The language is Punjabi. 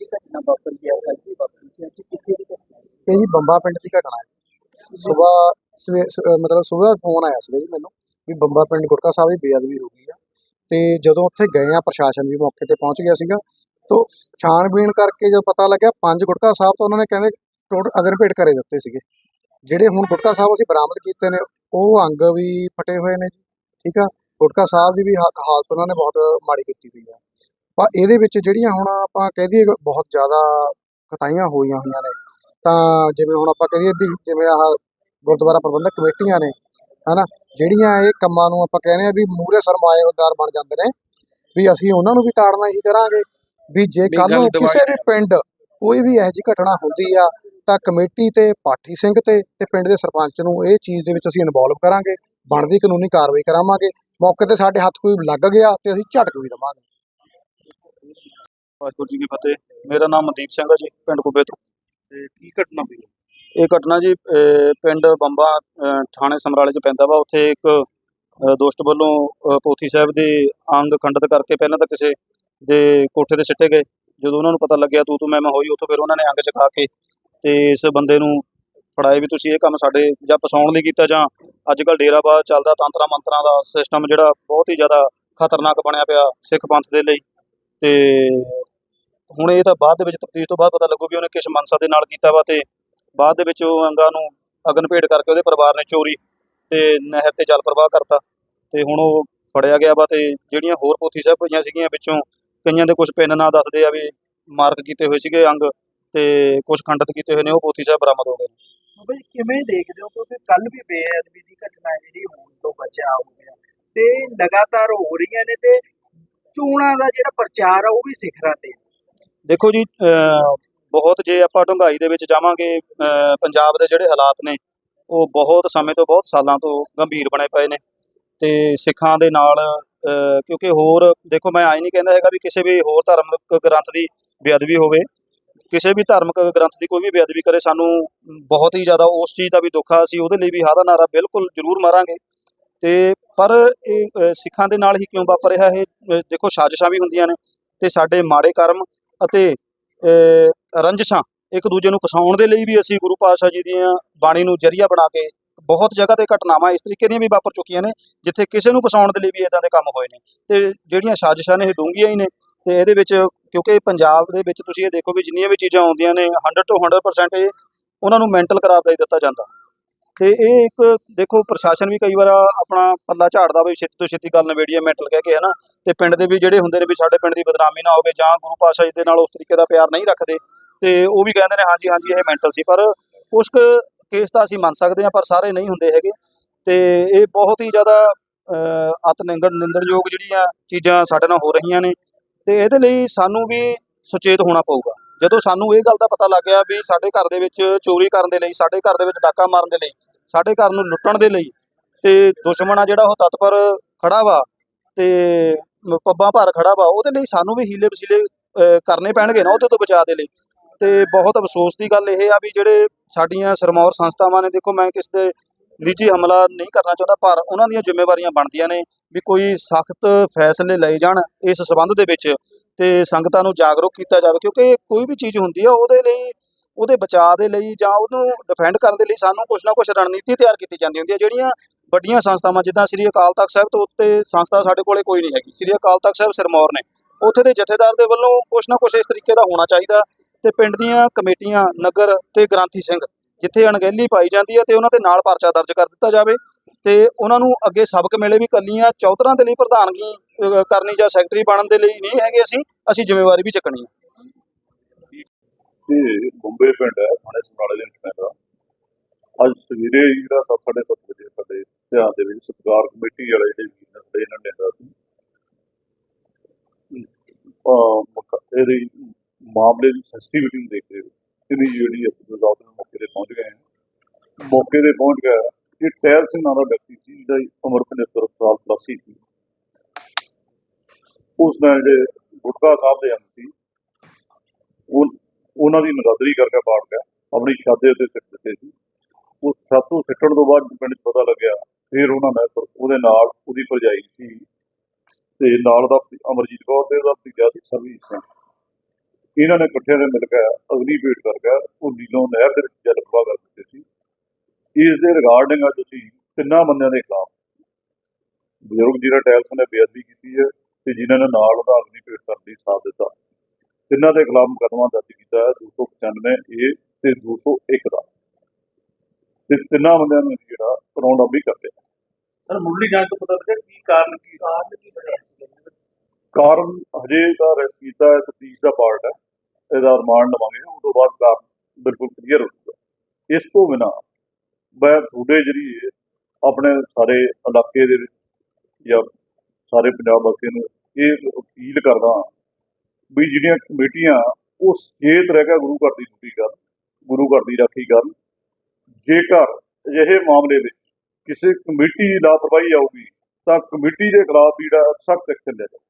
ਜੀ ਘਟਨਾ ਵਾਪਰ ਗਿਆ ਕੱਲ ਵਾਪਰੀ ਸੀ ਅੱਜ ਕਿੱਥੇ ਦੀ ਘਟਨਾ ਹੈ? ਇਹ ਜੀ ਬੰਬਾ ਪਿੰਡ ਦੀ ਘਟਨਾ ਹੈ। ਸਵੇਰ ਮਤਲਬ ਸਵੇਰ ਫੋਨ ਆਇਆ ਸੀ ਜੀ ਮੈਨੂੰ ਵੀ ਬੰਬਾ ਪਿੰਡ ਗੁਟਕਾ ਸਾਹਿਬ ਦੀ ਬੇਅਦਬੀ ਹੋ ਗਈ ਆ। ਤੇ ਜਦੋਂ ਉੱਥੇ ਗਏ ਆ ਪ੍ਰਸ਼ਾਸਨ ਵੀ ਮੌਕੇ ਤੇ ਪਹੁੰਚ ਗਿਆ ਸੀਗਾ, ਤੋਂ ਛਾਣਬੀਣ ਕਰਕੇ ਜਦੋਂ ਪਤਾ ਲੱਗਿਆ ਪੰਜ ਗੁਟਕਾ ਸਾਹਿਬ, ਤਾਂ ਉਹਨਾਂ ਨੇ ਕਹਿੰਦੇ ਟੋਟ ਅਗਰ ਭੇਟ ਕਰੇ ਦਿੱਤੇ ਸੀਗੇ। ਜਿਹੜੇ ਹੁਣ ਗੁਟਕਾ ਸਾਹਿਬ ਅਸੀਂ ਬਰਾਮਦ ਕੀਤੇ ਨੇ, ਉਹ ਅੰਗ ਵੀ ਫਟੇ ਹੋਏ ਨੇ ਜੀ, ਠੀਕ ਆ? ਗੁਟਕਾ ਸਾਹਿਬ ਦੀ ਵੀ ਹਾ- ਹਾਲਤ ਉਹਨਾਂ ਨੇ ਬਹੁਤ ਮਾੜੀ ਕੀਤੀ ਹੋਈ ਆ। ਪਰ ਇਹਦੇ ਵਿੱਚ ਜਿਹੜੀਆਂ ਹੁਣ ਆਪਾਂ ਕਹਿ ਦਈਏ ਬਹੁਤ ਜ਼ਿਆਦਾ ਕਤਾਈਆਂ ਹੋਈਆਂ ਹੋਈਆਂ ਨੇ ਤਾਂ ਜਿਵੇਂ ਹੁਣ ਆਪਾਂ ਕਹੀਏ ਵੀ ਜਿਵੇਂ ਆਹ ਗੁਰਦੁਆਰਾ ਪ੍ਰਬੰਧਕ ਕਮੇਟੀਆਂ ਨੇ ਹਨਾ ਜਿਹੜੀਆਂ ਇਹ ਕੰਮਾਂ ਨੂੰ ਆਪਾਂ ਕਹਿੰਦੇ ਆ ਵੀ ਮੂਰੇ ਸਰਮਾਏਦਾਰ ਬਣ ਜਾਂਦੇ ਨੇ ਵੀ ਅਸੀਂ ਉਹਨਾਂ ਨੂੰ ਵੀ ਤਾੜਨਾ ਹੀ ਕਰਾਂਗੇ ਵੀ ਜੇ ਕੱਲ ਨੂੰ ਕਿਸੇ ਵੀ ਪਿੰਡ ਕੋਈ ਵੀ ਇਹੋ ਜਿਹੀ ਘਟਨਾ ਹੁੰਦੀ ਆ ਤਾਂ ਕਮੇਟੀ ਤੇ ਪਾਠੀ ਸਿੰਘ ਤੇ ਤੇ ਪਿੰਡ ਦੇ ਸਰਪੰਚ ਨੂੰ ਇਹ ਚੀਜ਼ ਦੇ ਵਿੱਚ ਅਸੀਂ ਇਨਵੋਲਵ ਕਰਾਂਗੇ ਬਣਦੀ ਕਾਨੂੰਨੀ ਕਾਰਵਾਈ ਕਰਾਵਾਂਗੇ ਮੌਕੇ ਤੇ ਸਾਡੇ ਹੱਥ ਕੋਈ ਲੱਗ ਗਿਆ ਤੇ ਅਸੀਂ ਝਟਕ ਵੀ ਦੇਵਾਂਗੇ। ਵਾਹਿਗੁਰੂ ਜੀ ਕੀ ਫਤਿਹ। ਮੇਰਾ ਨਾਮ ਮਨਦੀਪ ਸਿੰਘ ਹੈ ਜੀ ਪਿੰਡ ਕੁੱਬੇ ਤੋਂ। ਤੇ ਕੀ ਘਟਨਾ ਹੋਈ? ਇਹ ਘਟਨਾ ਜੀ ਅਹ, ਪਿੰਡ ਬੰਬਾ ਅਹ, ਥਾਣੇ ਸਮਰਾਲੇ ਚ ਪੈਂਦਾ ਵਾ। ਉੱਥੇ ਇੱਕ ਅਹ, ਦੋਸਤ ਵੱਲੋਂ ਅਹ, ਪੋਥੀ ਸਾਹਿਬ ਦੇ ਅੰਗ ਖੰਡਿਤ ਕਰਕੇ ਪਹਿਲਾਂ ਤਾਂ ਕਿਸੇ ਦੇ ਕੋਠੇ ਤੇ ਸਿੱਟੇ ਗਏ। ਜਦੋਂ ਉਹਨਾਂ ਨੂੰ ਪਤਾ ਲੱਗਿਆ ਤੂੰ ਤੂੰ ਮੈਂ ਮੈਂ ਹੋਈ ਉੱਥੋਂ ਫਿਰ ਉਹਨਾਂ ਨੇ ਅੰਗ ਚਕਾ ਕੇ ਤੇ ਇਸ ਬੰਦੇ ਨੂੰ ਫੜਾਏ ਵੀ ਤੁਸੀਂ ਇਹ ਕੰਮ ਸਾਡੇ ਜਾਂ ਫਸਾਉਣ ਲਈ ਕੀਤਾ ਜਾਂ ਅੱਜ ਕੱਲ ਡੇਰਾਬਾਦ ਚੱਲਦਾ ਤੰਤਰਾਂ ਮੰਤਰਾਂ ਦਾ ਸਿਸਟਮ ਜਿਹੜਾ ਬਹੁਤ ਹੀ ਜ਼ਿਆਦਾ ਖਤਰਨਾਕ ਬਣਿਆ ਪਿਆ ਸਿੱਖ ਪੰਥ ਦੇ ਲਈ। ਤੇ ਹੁਣ ਇਹ ਤਾਂ ਬਾਅਦ ਦੇ ਵਿੱਚ ਤਫਤੀਸ਼ ਤੋਂ ਬਾਅਦ ਪਤਾ ਲੱਗੂ ਵੀ ਉਹਨੇ ਕਿਸ ਮਨਸਾ ਦੇ ਨਾਲ ਕੀਤਾ ਵਾ ਤੇ ਬਾਅਦ ਦੇ ਵਿੱਚ ਉਹ ਅੰਗਾਂ ਨੂੰ ਅਗਨ ਭੇਟ ਕਰਕੇ ਉਹਦੇ ਪਰਿਵਾਰ ਨੇ ਚੋਰੀ ਤੇ ਨਹਿਰ ਤੇ ਜਲ ਪ੍ਰਵਾਹ ਕਰਤਾ ਤੇ ਹੁਣ ਉਹ ਫੜਿਆ ਗਿਆ ਵਾ ਤੇ ਜਿਹੜੀਆਂ ਹੋਰ ਪੋਥੀ ਸਾਹਿਬ ਪਈਆਂ ਸੀਗੀਆਂ ਵਿੱਚੋਂ ਕਈਆਂ ਦੇ ਕੁਝ ਪਿੰਨ ਨਾਂ ਦੱਸਦੇ ਆ ਵੀ ਮਾਰਕ ਕੀਤੇ ਹੋਏ ਸੀਗੇ ਅੰਗ ਤੇ ਕੁਝ ਖੰਡਿਤ ਕੀਤੇ ਹੋਏ ਨੇ, ਉਹ ਪੋਥੀ ਸਾਹਿਬ ਬਰਾਮਦ ਹੋ ਗਏ ਬਾਬਾ ਜੀ, ਕਿਵੇਂ ਦੇਖਦੇ ਹੋ ਕਿਉਂਕਿ ਕੱਲ ਵੀ ਬੇਅਦਬੀ ਦੀ ਘਟਨਾ ਜਿਹੜੀ ਹੋਣ ਤੋਂ ਬਚਿਆ ਹੋ ਗਿਆ ਤੇ ਲਗਾਤਾਰ ਹੋ ਰਹੀਆਂ ਨੇ ਤੇ ਚੋਣਾਂ ਦਾ ਜਿਹੜਾ ਪ੍ਰਚਾਰ ਆ ਉਹ ਵੀ ਸਿਖਰਾਂ ਤੇ ਹੈ। ਦੇਖੋ ਜੀ ਬਹੁਤ ਜੇ ਆਪਾਂ ਡੂੰਘਾਈ ਦੇ ਵਿੱਚ ਜਾਵਾਂਗੇ ਪੰਜਾਬ ਦੇ ਜਿਹੜੇ ਹਾਲਾਤ ਨੇ, ਉਹ ਬਹੁਤ ਸਮੇਂ ਤੋਂ ਬਹੁਤ ਸਾਲਾਂ ਤੋਂ ਗੰਭੀਰ ਬਣੇ ਪਏ ਨੇ ਤੇ ਸਿੱਖਾਂ ਦੇ ਨਾਲ ਕਿਉਂਕਿ ਹੋਰ ਦੇਖੋ ਮੈਂ ਆਈ ਨਹੀਂ ਕਹਿੰਦਾ ਹੈਗਾ ਵੀ ਕਿਸੇ ਵੀ ਹੋਰ ਧਾਰਮਿਕ ਗ੍ਰੰਥ ਦੀ ਬੇਅਦਬੀ ਹੋਵੇ, ਕਿਸੇ ਵੀ ਧਾਰਮਿਕ ਗ੍ਰੰਥ ਦੀ ਕੋਈ ਵੀ ਬੇਅਦਬੀ ਕਰੇ, ਸਾਨੂੰ ਬਹੁਤ ਹੀ ਜ਼ਿਆਦਾ ਉਸ ਚੀਜ਼ ਦਾ ਵੀ ਦੁੱਖ ਆ, ਅਸੀਂ ਉਹਦੇ ਲਈ ਵੀ ਹਾਦਾ ਨਾਰਾ ਬਿਲਕੁਲ ਜ਼ਰੂਰ ਮਾਰਾਂਗੇ ਤੇ ਪਰ ਇਹ ਸਿੱਖਾਂ ਦੇ ਨਾਲ ਹੀ ਕਿਉਂ ਵਾਪਰ ਰਿਹਾ ਇਹ ਦੇਖੋ ਸਾਜ਼ਿਸ਼ਾਂ ਵੀ ਹੁੰਦੀਆਂ ਨੇ ਤੇ ਸਾਡੇ ਮਾੜੇ ਕਰਮ ਅਤੇ ਰੰਜਸ਼ਾਂ ਇੱਕ ਦੂਜੇ ਨੂੰ ਫਸਾਉਣ ਦੇ ਲਈ ਵੀ ਅਸੀਂ ਗੁਰੂ ਪਾਤਸ਼ਾਹ ਜੀ ਦੀਆਂ ਬਾਣੀ ਨੂੰ ਜਰੀਆ ਬਣਾ ਕੇ ਬਹੁਤ ਜਗ੍ਹਾ ਤੇ ਘਟਨਾਵਾਂ ਇਸ ਤਰੀਕੇ ਦੀਆਂ ਵੀ ਵਾਪਰ ਚੁੱਕੀਆਂ ਨੇ, ਜਿੱਥੇ ਕਿਸੇ ਨੂੰ ਫਸਾਉਣ ਦੇ ਲਈ ਵੀ ਇਦਾਂ ਦੇ ਕੰਮ ਹੋਏ ਨੇ। ਤੇ ਜਿਹੜੀਆਂ ਸਾਜ਼ਿਸ਼ਾਂ ਨੇ ਇਹ ਡੂੰਘੀਆਂ ਹੀ ਨੇ, ਤੇ ਇਹਦੇ ਵਿੱਚ ਕਿਉਂਕਿ ਪੰਜਾਬ ਦੇ ਵਿੱਚ ਤੁਸੀਂ ਇਹ ਦੇਖੋ ਵੀ ਜਿੰਨੀਆਂ ਵੀ ਚੀਜ਼ਾਂ ਆਉਂਦੀਆਂ ਨੇ 100 ਤੋਂ 100% ਇਹ ਉਹਨਾਂ ਨੂੰ ਮੈਂਟਲ ਕਰਾਰ ਦਾ ਹੀ ਦਿੱਤਾ ਜਾਂਦਾ। ਤੇ ਇਹ ਇੱਕ ਦੇਖੋ ਪ੍ਰਸ਼ਾਸਨ ਵੀ ਕਈ ਵਾਰ ਆਪਣਾ ਪੱਲਾ ਝਾੜਦਾ ਵੀ ਛੇਤੀ ਤੋਂ ਛੇਤੀ ਗੱਲ ਨਵੇੜੀਏ ਮੈਂਟਲ ਕਹਿ ਕੇ ਹਨਾ। ਤੇ ਪਿੰਡ ਦੇ ਵੀ ਜਿਹੜੇ ਹੁੰਦੇ ਨੇ ਵੀ ਸਾਡੇ ਪਿੰਡ ਦੀ ਬਦਨਾਮੀ ਨਾ ਹੋਵੇ ਜਾਂ ਗੁਰੂ ਪਾਤਸ਼ਾਹ ਜੀ ਦੇ ਨਾਲ ਉਸ ਤਰੀਕੇ ਦਾ ਪਿਆਰ ਨਹੀਂ ਰੱਖਦੇ ਤੇ ਉਹ ਵੀ ਕਹਿੰਦੇ ਨੇ ਹਾਂਜੀ ਹਾਂਜੀ ਇਹ ਮੈਂਟਲ ਸੀ। ਪਰ ਉਸ ਕੇਸ ਤਾਂ ਅਸੀਂ ਮੰਨ ਸਕਦੇ ਹਾਂ ਪਰ ਸਾਰੇ ਨਹੀਂ ਹੁੰਦੇ ਹੈਗੇ। ਤੇ ਇਹ ਬਹੁਤ ਹੀ ਜ਼ਿਆਦਾ ਅਹ, ਅਤ ਨਿੰਗੜ ਨਿੰਦਣਯੋਗ ਜਿਹੜੀਆਂ ਚੀਜ਼ਾਂ ਸਾਡੇ ਨਾਲ ਹੋ ਰਹੀਆਂ ਨੇ। ਤੇ ਇਹਦੇ ਲਈ ਸਾਨੂੰ ਵੀ ਸੁਚੇਤ ਹੋਣਾ ਪਊਗਾ। ਜਦੋਂ ਸਾਨੂੰ ਇਹ ਗੱਲ ਦਾ ਪਤਾ ਲੱਗ ਗਿਆ ਵੀ ਸਾਡੇ ਘਰ ਦੇ ਵਿੱਚ ਚੋਰੀ ਕਰਨ ਦੇ ਲਈ ਸਾਡੇ ਘਰ ਦੇ ਵਿੱਚ ਡਾਕਾ ਮਾਰਨ ਦੇ ਲਈ ਸਾਡੇ ਘਰ ਨੂੰ ਲੁੱਟਣ ਦੇ ਲਈ ਤੇ ਦੁਸ਼ਮਣ ਆ ਜਿਹੜਾ ਉਹ ਤਤਪਰ ਖੜਾ ਵਾ ਤੇ ਪੱਬਾਂ ਭਰ ਖੜਾ ਵਾ, ਉਹਦੇ ਲਈ ਸਾਨੂੰ ਵੀ ਹੀਲੇ ਵਸੀਲੇ ਕਰਨੇ ਪੈਣਗੇ ਨਾ ਉਹਦੇ ਤੋਂ ਬਚਾਅ ਦੇ ਲਈ। ਤੇ ਬਹੁਤ ਅਫਸੋਸ ਦੀ ਗੱਲ ਇਹ ਆ ਵੀ ਜਿਹੜੇ ਸਾਡੀਆਂ ਸਰਮੌਰ ਸੰਸਥਾਵਾਂ ਨੇ, ਦੇਖੋ ਮੈਂ ਕਿਸ ਦੇ ਨਿੱਜੀ ਹਮਲਾ ਨਹੀਂ ਕਰਨਾ ਚਾਹੁੰਦਾ, ਪਰ ਉਹਨਾਂ ਦੀਆਂ ਜ਼ਿੰਮੇਵਾਰੀਆਂ ਬਣਦੀਆਂ ਨੇ ਵੀ ਕੋਈ ਸਖਤ ਫੈਸਲੇ ਲਏ ਜਾਣ ਇਸ ਸਬੰਧ ਦੇ ਵਿੱਚ ਤੇ ਸੰਗਤਾਂ ਨੂੰ ਜਾਗਰੂਕ ਕੀਤਾ ਜਾਵੇ, ਕਿਉਂਕਿ ਕੋਈ ਵੀ ਚੀਜ਼ ਹੁੰਦੀ ਆ, ਉਹਦੇ ਲਈ ਉਹਦੇ ਬਚਾਅ ਦੇ ਲਈ ਜਾਂ ਉਹਨੂੰ ਡਿਫੈਂਡ ਕਰਨ ਦੇ ਲਈ ਸਾਨੂੰ ਕੁਝ ਨਾ ਕੁਝ ਰਣਨੀਤੀ ਤਿਆਰ ਕੀਤੀ ਜਾਂਦੀ ਹੁੰਦੀ ਹੈ। ਜਿਹੜੀਆਂ ਵੱਡੀਆਂ ਸੰਸਥਾਵਾਂ, ਜਿੱਦਾਂ ਸ੍ਰੀ ਅਕਾਲ ਤਖਤ ਸਾਹਿਬ ਤੋਂ ਉੱਤੇ ਸੰਸਥਾ ਸਾਡੇ ਕੋਲੇ ਕੋਈ ਨਹੀਂ ਹੈਗੀ। ਸ੍ਰੀ ਅਕਾਲ ਤਖਤ ਸਾਹਿਬ ਸਿਰਮੌਰ ਨੇ। ਉੱਥੇ ਦੇ ਜਥੇਦਾਰ ਦੇ ਵੱਲੋਂ ਕੁਝ ਨਾ ਕੁਝ ਇਸ ਤਰੀਕੇ ਦਾ ਹੋਣਾ ਚਾਹੀਦਾ ਤੇ ਪਿੰਡ ਦੀਆਂ ਕਮੇਟੀਆਂ, ਨਗਰ ਤੇ ਗ੍ਰਾਂਥੀ ਸਿੰਘ, ਜਿੱਥੇ ਅਣਗਹਿਲੀ ਪਾਈ ਜਾਂਦੀ ਹੈ ਤੇ ਉਹਨਾਂ ਦੇ ਨਾਲ ਪਰਚਾ ਦਰਜ ਕਰ ਦਿੱਤਾ ਜਾਵੇ ਤੇ ਉਹਨਾਂ ਨੂੰ ਅੱਗੇ ਸਬਕ ਮਿਲੇ ਵੀ ਕੱਲੀਆਂ ਚੌਧਰਾਂ ਦੇ ਲਈ ਪ੍ਰਧਾਨਗੀ ਕਰਨੀ ਜਾਂ ਸੈਕਟਰੀ ਬਣਨ ਦੇ ਲਈ ਨਹੀਂ ਹੈਗੇ ਅਸੀਂ ਅਸੀਂ ਜ਼ਿੰਮੇਵਾਰੀ ਵੀ ਚੱਕਣੀ ਹੈ। ਇਹ ਬੰਬੇ ਪਿੰਡ ਹੈ, ਥਾਣੇ ਸਮਰਾਲੇ ਦੇ ਵਿੱਚ ਪੈਂਦਾ ਅੱਜ ਸਵੇਰੇ ਜਿਹੜਾ ਸੱਤ, ਸਾਢੇ ਸੱਤ ਵਜੇ ਸਾਡੇ ਧਿਆਨ ਦੇ ਵਿੱਚ ਸਤਿਕਾਰ ਕਮੇਟੀ ਵਾਲੇ ਜਿਹੜੇ ਵੀਰ ਨੇ ਇਹਨਾਂ ਨੇ ਦਾ ਸੀ। ਅਹ ਮਾਮਲੇ ਦੀ ਸੈਂਸਿਟੀਵਿਟੀ ਨੂੰ ਦੇਖਦੇ ਹੋਏ ਇਹਦੀ ਜਿਹੜੀ ਅਫਸਰ ਸਾਹਿਬ ਮੌਕੇ ਤੇ ਪਹੁੰਚ ਗਏ ਹਨ ਮੌਕੇ ਤੇ ਪਹੁੰਚ ਗਿਆ, ਇਹ ਟਹਿਲ ਸਿੰਘ ਨਾਂ ਦਾ ਵਿਅਕਤੀ ਸੀ, ਜਿਹਦਾ ਉਮਰ 75 ਸਾਲ ਪਲੱਸ ਸੀ। ਉਸ ਨਾਲ ਜਿਹੜੇ ਗੁਟਕਾ ਸਾਹਿਬ ਦੇ ਅੰਗ ਸੀ, ਉਹ ਉਹਨਾਂ ਦੀ ਨਰਾਦਰੀ ਕਰਕੇ ਪਾੜ ਗਿਆ ਆਪਣੀ ਛੱਤ ਉੱਤੇ ਸਿੱਟ ਦਿੱਤੇ ਸੀ। ਉਸ ਛੱਤ ਨੂੰ ਸਿੱਟਣ ਤੋਂ ਬਾਅਦ ਪਿੰਡ 'ਚ ਪਤਾ ਲੱਗਿਆ, ਫਿਰ ਉਹਨਾਂ ਨੇ ਉਹਦੇ ਨਾਲ ਉਹਦੀ ਭਰਜਾਈ ਸੀ। ਤੇ ਨਾਲ ਦਾ ਅਮਰਜੀਤ ਕੌਰ ਤੇ ਉਹਦਾ ਭਤੀਜਾ ਸੀ ਸਰਵੀਸ ਸਿੰਘ। ਇਹਨਾਂ ਨੇ ਇਕੱਠਿਆਂ ਨੇ ਮਿਲ ਕੇ ਅਗਨੀ ਭੇਟ ਕਰਕੇ ਉਹ ਨੀਲੋਂ ਨਹਿਰ ਦੇ ਵਿੱਚ ਜਲ ਪ੍ਰਵਾਹ ਕਰ ਦਿੱਤੇ ਸੀ। ਇਸ ਦੇ ਰਿਗਾਰਡਿੰਗ ਅੱਜ ਅਸੀਂ ਤਿੰਨਾਂ ਬੰਦਿਆਂ ਦੇ ਖਿਲਾਫ। ਬਜ਼ੁਰਗ ਜਿਹੜਾ ਟੈਲਸ ਨੇ ਬੇਅਦਬੀ ਕੀਤੀ ਹੈ ਤੇ ਜਿਨ੍ਹਾਂ ਨੇ ਨਾਲ ਉਹਦਾ ਅਗਨੀ ਭੇਟ ਕਰਨ ਦੀ ਸਾਥ ਦਿੱਤਾ। ਤਿੰਨਾਂ ਦੇ ਖਿਲਾਫ ਮੁਕੱਦਮਾ ਦਰਜ ਕੀਤਾ ਹੈ 295 ਏ ਤੇ 201 ਦਾ। ਤੇ ਤਿੰਨਾਂ ਬੰਦਿਆਂ ਨੂੰ ਜਿਹੜਾ ਰਾਉਂਡ ਅਪ ਵੀ ਕਰਦੇ ਸਰ ਮੁੱਢਲੀ ਜਾਂਚ ਤੋਂ ਪਤਾ ਲੱਗਿਆ ਕੀ ਕਾਰਨ ਕੀ ਕਾਰਨ ਕੀ ਬਣਿਆ ਸੀ ਕਾਰਨ ਹਜੇ ਦਾ ਅਰੈਸਟ ਕੀਤਾ ਹੈ ਤਫਤੀਸ਼ ਦਾ ਪਾਰਟ ਹੈ। ਇਹਦਾ ਰਿਮਾਂਡ ਲਵਾਂਗੇ ਉਸ ਤੋਂ ਬਾਅਦ ਕਾਰਨ ਬਿਲਕੁਲ ਕਲੀਅਰ ਹੋ ਜਾਊਗਾ। ਇਸ ਤੋਂ ਬਿਨਾ ਮੈਂ ਤੁਹਾਡੇ ਜਰੀਏ ਆਪਣੇ ਸਾਰੇ ਇਲਾਕੇ ਦੇ ਵਿੱਚ ਜਾਂ ਸਾਰੇ ਪੰਜਾਬ ਵਾਸੀਆਂ ਨੂੰ ਇਹ ਅਪੀਲ ਕਰਦਾ ਹਾਂ ਵੀ ਜਿਹੜੀਆਂ ਕਮੇਟੀਆਂ, ਉਹ ਸਚੇਤ ਰਹਿ ਕੇ ਗੁਰੂ ਘਰ ਦੀ ਡਿਊਟੀ ਕਰਨ, ਗੁਰੂ ਘਰ ਦੀ ਰਾਖੀ ਕਰਨ। ਜੇਕਰ ਅਜਿਹੇ ਮਾਮਲੇ ਵਿੱਚ ਕਿਸੇ ਕਮੇਟੀ ਦੀ ਲਾਪਰਵਾਹੀ ਆਊਗੀ, ਤਾਂ ਕਮੇਟੀ ਦੇ ਖਿਲਾਫ ਜਿਹੜਾ ਸਖਤ ਐਕਸ਼ਨ ਲਿਆ ਜਾਊਗਾ